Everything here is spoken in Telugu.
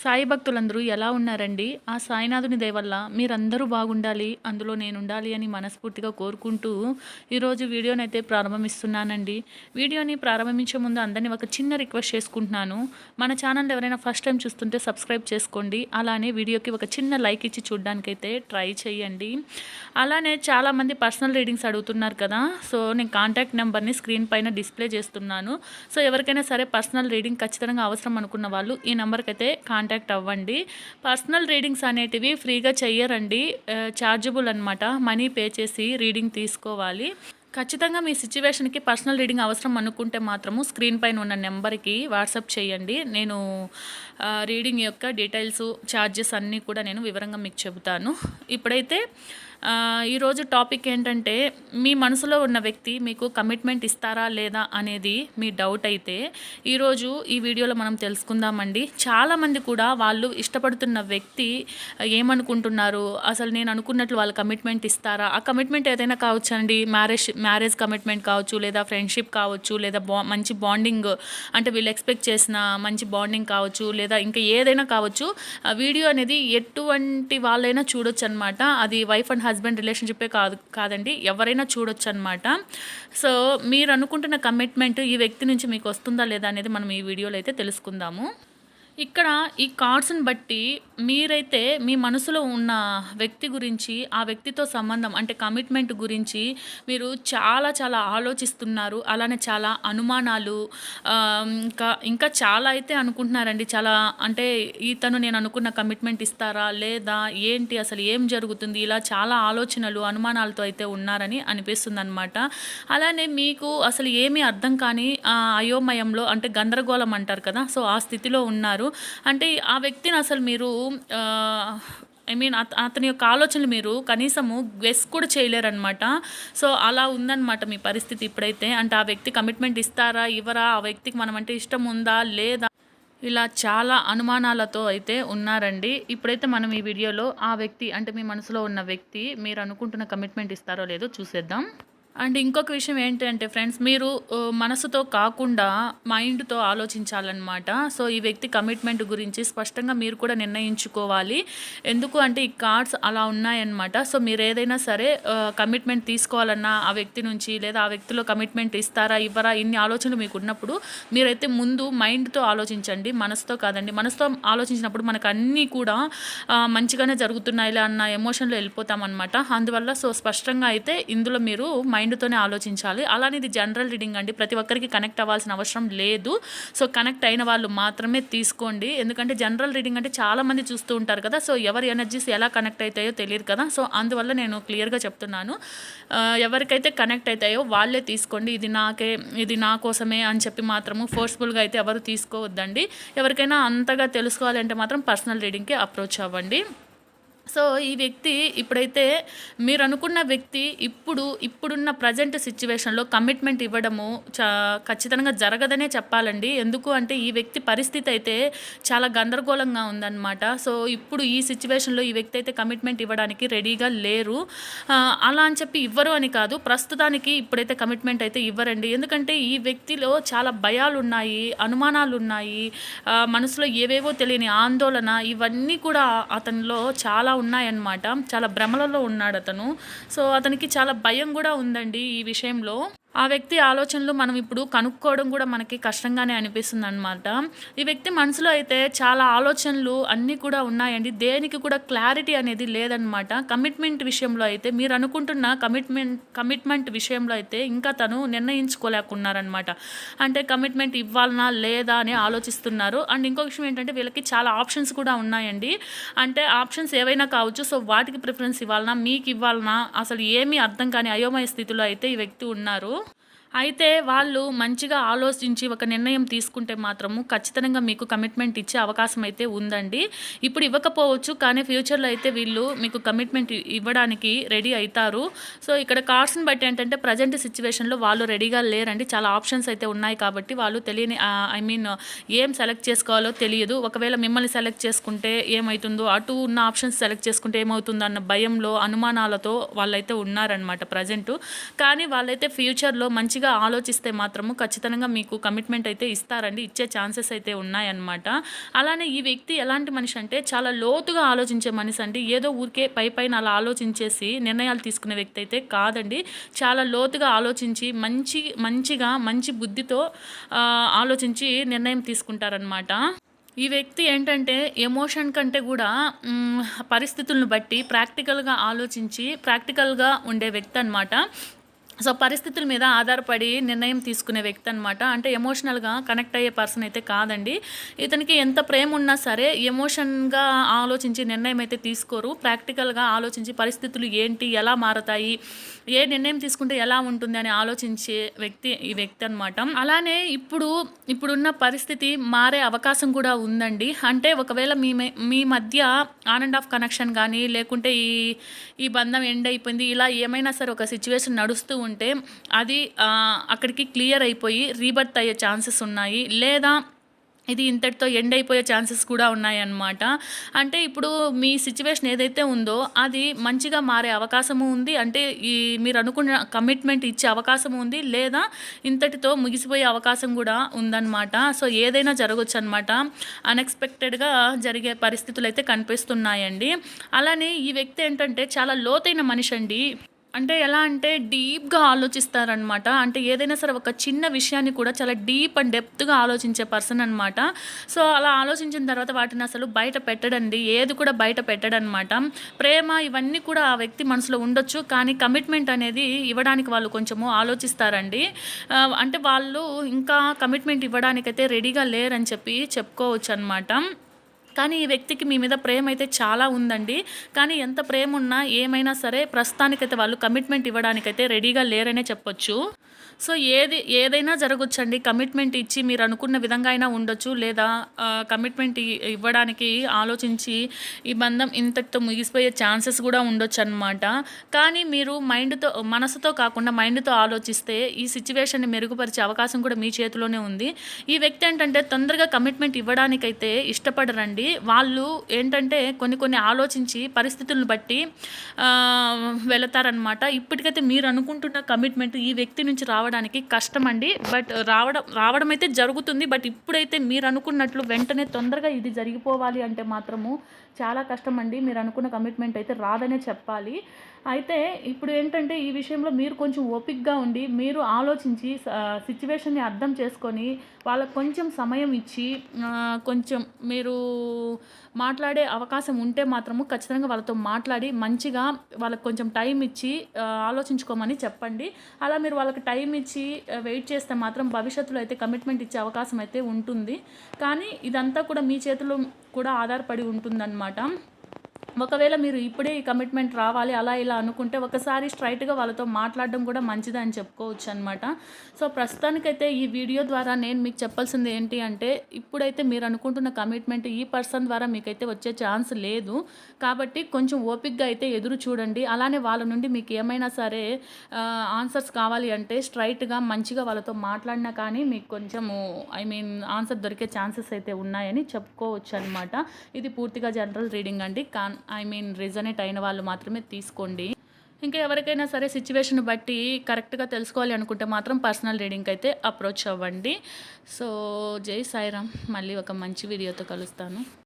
సాయి భక్తులందరూ ఎలా ఉన్నారండి? ఆ సాయినాథుని దయవల్ల మీరందరూ బాగుండాలి అందులో నేను ఉండాలి అని మనస్ఫూర్తిగా కోరుకుంటూ ఈరోజు వీడియోనైతే ప్రారంభిస్తున్నానండి. వీడియోని ప్రారంభించే ముందు అందరినీ ఒక చిన్న రిక్వెస్ట్ చేసుకుంటున్నాను. మన ఛానల్ ఎవరైనా ఫస్ట్ టైం చూస్తుంటే సబ్స్క్రైబ్ చేసుకోండి. అలానే వీడియోకి ఒక చిన్న లైక్ ఇచ్చి చూడడానికైతే ట్రై చేయండి. అలానే చాలామంది పర్సనల్ రీడింగ్స్ అడుగుతున్నారు కదా సో నేను కాంటాక్ట్ నెంబర్ని స్క్రీన్ పైన డిస్ప్లే చేస్తున్నాను. సో ఎవరికైనా సరే పర్సనల్ రీడింగ్ ఖచ్చితంగా అవసరం అనుకున్న వాళ్ళు ఈ నెంబర్కి అయితే కాంటాక్ట్ కాంటాక్ట్ అవ్వండి. పర్సనల్ రీడింగ్స్ అనేటివి ఫ్రీగా చెయ్యరండి. ఛార్జబుల్ అనమాట మనీ పే చేసి రీడింగ్ తీసుకోవాలి. ఖచ్చితంగా మీ సిచ్యువేషన్కి పర్సనల్ రీడింగ్ అవసరం అనుకుంటే మాత్రము స్క్రీన్ పైన ఉన్న నెంబర్కి వాట్సాప్ చేయండి. నేను రీడింగ్ యొక్క డీటెయిల్స్ ఛార్జెస్ అన్నీ కూడా నేను వివరంగా మీకు చెబుతాను. ఇప్పుడైతే ఈరోజు టాపిక్ ఏంటంటే మీ మనసులో ఉన్న వ్యక్తి మీకు కమిట్మెంట్ ఇస్తారా లేదా అనేది మీ డౌట్ అయితే ఈరోజు ఈ వీడియోలో మనం తెలుసుకుందామండి. చాలామంది కూడా వాళ్ళు ఇష్టపడుతున్న వ్యక్తి ఏమనుకుంటున్నారు? అసలు నేను అనుకున్నట్లు వాళ్ళు కమిట్మెంట్ ఇస్తారా? ఆ కమిట్మెంట్ ఏదైనా కావచ్చు అండి మ్యారేజ్ మ్యారేజ్ కమిట్మెంట్ కావచ్చు లేదా ఫ్రెండ్షిప్ కావచ్చు లేదా బా మంచి బాండింగ్ అంటే వీళ్ళు ఎక్స్పెక్ట్ చేసిన మంచి బాండింగ్ కావచ్చు లేదా ఇంకా ఏదైనా కావచ్చు వీడియో అనేది ఎటువంటి వాళ్ళైనా చూడొచ్చు అనమాట అది వైఫ్ అండ్ హస్బెండ్ రిలేషన్షిప్పే కాదు కాదండి ఎవరైనా చూడొచ్చు అనమాట సో మీరు అనుకుంటున్న కమిట్మెంట్ ఈ వ్యక్తి నుంచి మీకు వస్తుందా లేదా అనేది మనం ఈ వీడియోలో అయితే తెలుసుకుందాము. ఇక్కడ ఈ కార్డ్స్ని బట్టి మీరైతే మీ మనసులో ఉన్న వ్యక్తి గురించి ఆ వ్యక్తితో సంబంధం అంటే కమిట్మెంట్ గురించి మీరు చాలా చాలా ఆలోచిస్తున్నారు. అలానే చాలా అనుమానాలు ఇంకా ఇంకా చాలా అయితే అనుకుంటున్నారండి. చాలా అంటే ఇతను నేను అనుకున్న కమిట్మెంట్ ఇస్తారా లేదా ఏంటి అసలు ఏం జరుగుతుంది? ఇలా చాలా ఆలోచనలు అనుమానాలతో అయితే ఉన్నారని అనిపిస్తుంది అనమాట అలానే మీకు అసలు ఏమీ అర్థం కాని అయోమయంలో అంటే గందరగోళం అంటారు కదా సో ఆ స్థితిలో ఉన్నారు. అంటే ఆ వ్యక్తిని అసలు మీరు ఐ మీన్ అతని యొక్క ఆలోచనలు మీరు కనీసము గెస్ కూడా చేయలేరనమాట సో అలా ఉందన్నమాట మీ పరిస్థితి ఇప్పుడైతే. అంటే ఆ వ్యక్తి కమిట్మెంట్ ఇస్తారా ఇవ్వరా? ఆ వ్యక్తికి మనం అంటే ఇష్టం ఉందా లేదా? ఇలా చాలా అనుమానాలతో అయితే ఉన్నారండి. ఇప్పుడైతే మనం ఈ వీడియోలో ఆ వ్యక్తి అంటే మీ మనసులో ఉన్న వ్యక్తి మీరు అనుకుంటున్న కమిట్మెంట్ ఇస్తారో లేదో చూసేద్దాం. అండ్ ఇంకొక విషయం ఏంటంటే ఫ్రెండ్స్ మీరు మనసుతో కాకుండా మైండ్తో ఆలోచించాలన్నమాట. సో ఈ వ్యక్తి కమిట్మెంట్ గురించి స్పష్టంగా మీరు కూడా నిర్ణయించుకోవాలి. ఎందుకు అంటే ఈ కార్డ్స్ అలా ఉన్నాయన్నమాట. సో మీరు ఏదైనా సరే కమిట్మెంట్ తీసుకోవాలన్నా ఆ వ్యక్తి నుంచి లేదా ఆ వ్యక్తిలో కమిట్మెంట్ ఇస్తారా ఇవ్వరా ఇన్ని ఆలోచనలు మీకు ఉన్నప్పుడు మీరైతే ముందు మైండ్తో ఆలోచించండి మనసుతో కాదండి. మనసుతో ఆలోచించినప్పుడు మనకు అన్నీ కూడా మంచిగానే జరుగుతున్నాయిలే అన్న ఎమోషన్లో వెళ్ళిపోతామన్నమాట. అందువల్ల సో స్పష్టంగా అయితే ఇందులో మీరు మైండ్తోనే ఆలోచించాలి. అలానే ఇది జనరల్ రీడింగ్ అండి. ప్రతి ఒక్కరికి కనెక్ట్ అవ్వాల్సిన అవసరం లేదు. సో కనెక్ట్ అయిన వాళ్ళు మాత్రమే తీసుకోండి. ఎందుకంటే జనరల్ రీడింగ్ అంటే చాలామంది చూస్తూ ఉంటారు కదా. సో ఎవరి ఎనర్జీస్ ఎలా కనెక్ట్ అవుతాయో తెలియదు కదా. సో అందువల్ల నేను క్లియర్గా చెప్తున్నాను. ఎవరికైతే కనెక్ట్ అవుతాయో వాళ్ళే తీసుకోండి. ఇది నాకే ఇది నా కోసమే అని చెప్పి మాత్రము ఫోర్స్ఫుల్గా అయితే ఎవరు తీసుకోవద్దండి. ఎవరికైనా అంతగా తెలుసుకోవాలంటే మాత్రం పర్సనల్ రీడింగ్కి అప్రోచ్ అవ్వండి. సో ఈ వ్యక్తి ఇప్పుడైతే మీరు అనుకున్న వ్యక్తి ఇప్పుడు ఇప్పుడున్న ప్రజెంట్ సిచ్యువేషన్లో కమిట్మెంట్ ఇవ్వడము చా ఖచ్చితంగా జరగదనే చెప్పాలండి. ఎందుకు అంటే ఈ వ్యక్తి పరిస్థితి అయితే చాలా గందరగోళంగా ఉందన్నమాట. సో ఇప్పుడు ఈ సిచ్యువేషన్లో ఈ వ్యక్తి అయితే కమిట్మెంట్ ఇవ్వడానికి రెడీగా లేరు. అలా అని చెప్పి ఇవ్వరు అని కాదు ప్రస్తుతానికి ఇప్పుడైతే కమిట్మెంట్ అయితే ఇవ్వరండి. ఎందుకంటే ఈ వ్యక్తిలో చాలా భయాలు ఉన్నాయి అనుమానాలు ఉన్నాయి మనసులో ఏవేవో తెలియని ఆందోళన ఇవన్నీ కూడా అతనిలో చాలా ఉన్నాయన్నమాట. చాలా భ్రమలలో ఉన్నాడు అతను సో అతనికి చాలా భయం కూడా ఉందండి ఈ విషయంలో. ఆ వ్యక్తి ఆలోచనలు మనం ఇప్పుడు కనుక్కోవడం కూడా మనకి కష్టంగానే అనిపిస్తుంది అనమాట ఈ వ్యక్తి మనసులో అయితే చాలా ఆలోచనలు అన్నీ కూడా ఉన్నాయండి. దేనికి కూడా క్లారిటీ అనేది లేదనమాట కమిట్మెంట్ విషయంలో అయితే మీరు అనుకుంటున్న కమిట్మెంట్ కమిట్మెంట్ విషయంలో అయితే ఇంకా తను నిర్ణయించుకోలేకున్నారనమాట అంటే కమిట్మెంట్ ఇవ్వాలనా లేదా అని ఆలోచిస్తున్నారు. అండ్ ఇంకో విషయం ఏంటంటే వీళ్ళకి చాలా ఆప్షన్స్ కూడా ఉన్నాయండి. అంటే ఆప్షన్స్ ఏవైనా కావచ్చు. సో వాటికి ప్రిఫరెన్స్ ఇవ్వాలనా మీకు ఇవ్వాలనా అసలు ఏమీ అర్థం కాని అయోమయ స్థితిలో అయితే ఈ వ్యక్తి ఉన్నారు. అయితే వాళ్ళు మంచిగా ఆలోచించి ఒక నిర్ణయం తీసుకుంటే మాత్రము ఖచ్చితంగా మీకు కమిట్మెంట్ ఇచ్చే అవకాశం అయితే ఉందండి. ఇప్పుడు ఇవ్వకపోవచ్చు కానీ ఫ్యూచర్లో అయితే వీళ్ళు మీకు కమిట్మెంట్ ఇవ్వడానికి రెడీ అవుతారు సో ఇక్కడ కార్డ్స్ని బట్టి ఏంటంటే ప్రజెంట్ సిచ్యువేషన్లో వాళ్ళు రెడీగా లేరండి. చాలా ఆప్షన్స్ అయితే ఉన్నాయి కాబట్టి వాళ్ళు తెలియని ఐ మీన్ ఏం సెలెక్ట్ చేసుకోవాలో తెలియదు. ఒకవేళ మిమ్మల్ని సెలెక్ట్ చేసుకుంటే ఏమవుతుందో అటు ఉన్న ఆప్షన్స్ సెలెక్ట్ చేసుకుంటే ఏమవుతుందో అన్న భయంలో అనుమానాలతో వాళ్ళైతే ఉన్నారనమాట ప్రజెంట్ కానీ వాళ్ళైతే ఫ్యూచర్లో మంచి మంచిగా ఆలోచిస్తే మాత్రము ఖచ్చితంగా మీకు కమిట్మెంట్ అయితే ఇస్తారండి. ఇచ్చే ఛాన్సెస్ అయితే ఉన్నాయన్నమాట. అలానే ఈ వ్యక్తి ఎలాంటి మనిషి అంటే చాలా లోతుగా ఆలోచించే మనిషి అండి. ఏదో ఊరికే పై పైన అలా ఆలోచించేసి నిర్ణయాలు తీసుకునే వ్యక్తి అయితే కాదండి. చాలా లోతుగా ఆలోచించి మంచి మంచిగా మంచి బుద్ధితో ఆలోచించి నిర్ణయం తీసుకుంటారనమాట ఈ వ్యక్తి ఏంటంటే ఎమోషన్ కంటే కూడా పరిస్థితులను బట్టి ప్రాక్టికల్గా ఆలోచించి ప్రాక్టికల్గా ఉండే వ్యక్తి అనమాట సో పరిస్థితుల మీద ఆధారపడి నిర్ణయం తీసుకునే వ్యక్తి అనమాట అంటే ఎమోషనల్గా కనెక్ట్ అయ్యే పర్సన్ అయితే కాదండి. ఇతనికి ఎంత ప్రేమ ఉన్నా సరే ఎమోషన్గా ఆలోచించి నిర్ణయం అయితే తీసుకోరు. ప్రాక్టికల్గా ఆలోచించి పరిస్థితులు ఏంటి ఎలా మారతాయి ఏ నిర్ణయం తీసుకుంటే ఎలా ఉంటుంది అని ఆలోచించే వ్యక్తి ఈ వ్యక్తి అనమాట అలానే ఇప్పుడు ఇప్పుడున్న పరిస్థితి మారే అవకాశం కూడా ఉందండి. అంటే ఒకవేళ మీ మే- మీ మధ్య ఆన్ అండ్ ఆఫ్ కనెక్షన్ కానీ లేకుంటే ఈ ఈ బంధం ఎండ్ అయిపోయింది ఇలా ఏమైనా సరే ఒక సిచ్యువేషన్ నడుస్తూ ఉంటే అది అక్కడికి క్లియర్ అయిపోయి రీబర్త్ అయ్యే ఛాన్సెస్ ఉన్నాయి. లేదా ఇది ఇంతటితో ఎండ్ అయిపోయే ఛాన్సెస్ కూడా ఉన్నాయన్నమాట. అంటే ఇప్పుడు మీ సిచ్యువేషన్ ఏదైతే ఉందో అది మంచిగా మారే అవకాశము ఉంది. అంటే ఈ మీరు అనుకున్న కమిట్మెంట్ ఇచ్చే అవకాశం ఉంది. లేదా ఇంతటితో ముగిసిపోయే అవకాశం కూడా ఉందన్నమాట. సో ఏదైనా జరగచ్చు అనమాట అన్ఎక్స్పెక్టెడ్గా జరిగే పరిస్థితులు అయితే కనిపిస్తున్నాయండి. అలానే ఈ వ్యక్తి ఏంటంటే చాలా లోతైన మనిషి అండి. అంటే ఎలా అంటే డీప్గా ఆలోచిస్తారనమాట అంటే ఏదైనా సరే ఒక చిన్న విషయాన్ని కూడా చాలా డీప్ అండ్ డెప్త్గా ఆలోచించే పర్సన్ అనమాట సో అలా ఆలోచించిన తర్వాత వాటిని అసలు బయట పెట్టడండి ఏది కూడా బయట పెట్టడనమాట ప్రేమ ఇవన్నీ కూడా ఆ వ్యక్తి మనసులో ఉండొచ్చు కానీ కమిట్మెంట్ అనేది ఇవ్వడానికి వాళ్ళు కొంచెము ఆలోచిస్తారండి. అంటే వాళ్ళు ఇంకా కమిట్మెంట్ ఇవ్వడానికైతే రెడీగా లేరని చెప్పి చెప్పుకోవచ్చు అనమాట కానీ ఈ వ్యక్తికి మీ మీద ప్రేమ అయితే చాలా ఉందండి. కానీ ఎంత ప్రేమ ఉన్నా ఏమైనా సరే ప్రస్తుతానికైతే వాళ్ళు కమిట్మెంట్ ఇవ్వడానికైతే రెడీగా లేరనే చెప్పొచ్చు. సో ఏది ఏదైనా జరగచ్చండి. కమిట్మెంట్ ఇచ్చి మీరు అనుకున్న విధంగా అయినా ఉండొచ్చు. లేదా కమిట్మెంట్ ఇవ్వడానికి ఆలోచించి ఈ బంధం ఇంతటితో ముగిసిపోయే ఛాన్సెస్ కూడా ఉండొచ్చు అనమాట కానీ మీరు మైండ్తో మనసుతో కాకుండా మైండ్తో ఆలోచిస్తే ఈ సిచ్యువేషన్ని మెరుగుపరిచే అవకాశం కూడా మీ చేతిలోనే ఉంది. ఈ వ్యక్తి ఏంటంటే తొందరగా కమిట్మెంట్ ఇవ్వడానికైతే ఇష్టపడరండి. వాళ్ళు ఏంటంటే కొన్ని కొన్ని ఆలోచించి పరిస్థితులను బట్టి వెళతారనమాట ఇప్పటికైతే మీరు అనుకుంటున్న కమిట్మెంట్ ఈ వ్యక్తి నుంచి రావడం రావడానికి కష్టం అండి బట్ రావడం రావడం అయితే జరుగుతుంది. బట్ ఇప్పుడైతే మీరు అనుకున్నట్లు వెంటనే తొందరగా ఇది జరిగిపోవాలి అంటే మాత్రము చాలా కష్టం అండి మీరు అనుకున్న కమిట్మెంట్ అయితే రాదనే చెప్పాలి. అయితే ఇప్పుడు ఏంటంటే ఈ విషయంలో మీరు కొంచెం ఓపిక్గా ఉండి మీరు ఆలోచించి సిచ్యువేషన్ని అర్థం చేసుకొని వాళ్ళకు కొంచెం సమయం ఇచ్చి కొంచెం మీరు మాట్లాడే అవకాశం ఉంటే మాత్రము ఖచ్చితంగా వాళ్ళతో మాట్లాడి మంచిగా వాళ్ళకి కొంచెం టైం ఇచ్చి ఆలోచించుకోమని చెప్పండి. అలా మీరు వాళ్ళకి టైం ఇచ్చి వెయిట్ చేస్తే మాత్రం భవిష్యత్తులో అయితే కమిట్మెంట్ ఇచ్చే అవకాశం అయితే ఉంటుంది. కానీ ఇదంతా కూడా మీ చేతిలో కూడా ఆధారపడి ఉంటుందన్నమాట. ఒకవేళ మీరు ఇప్పుడే ఈ కమిట్మెంట్ రావాలి అలా ఇలా అనుకుంటే ఒకసారి స్ట్రైట్గా వాళ్ళతో మాట్లాడడం కూడా మంచిది అని చెప్పుకోవచ్చు అనమాట సో ప్రస్తుతానికైతే ఈ వీడియో ద్వారా నేను మీకు చెప్పాల్సింది ఏంటి అంటే ఇప్పుడైతే మీరు అనుకుంటున్న కమిట్మెంట్ ఈ పర్సన్ ద్వారా మీకైతే వచ్చే ఛాన్స్ లేదు. కాబట్టి కొంచెం ఓపిక్గా అయితే ఎదురు చూడండి. అలానే వాళ్ళ నుండి మీకు ఏమైనా సరే ఆన్సర్స్ కావాలి అంటే స్ట్రైట్గా మంచిగా వాళ్ళతో మాట్లాడినా కానీ మీకు కొంచెము ఐ మీన్ ఆన్సర్ దొరికే ఛాన్సెస్ అయితే ఉన్నాయని చెప్పుకోవచ్చు అనమాట ఇది పూర్తిగా జనరల్ రీడింగ్ అండి. కాన్ ఐ మీన్ రిజనేట్ అయిన వాళ్ళు మాత్రమే తీసుకోండి. ఇంకా ఎవరికైనా సరే సిచ్యువేషన్ బట్టి కరెక్ట్గా తెలుసుకోవాలి అనుకుంటే మాత్రం పర్సనల్ రీడింగ్కి అయితే అప్రోచ్ అవ్వండి. సో జై సాయిరామ్. మళ్ళీ ఒక మంచి వీడియోతో కలుస్తాను.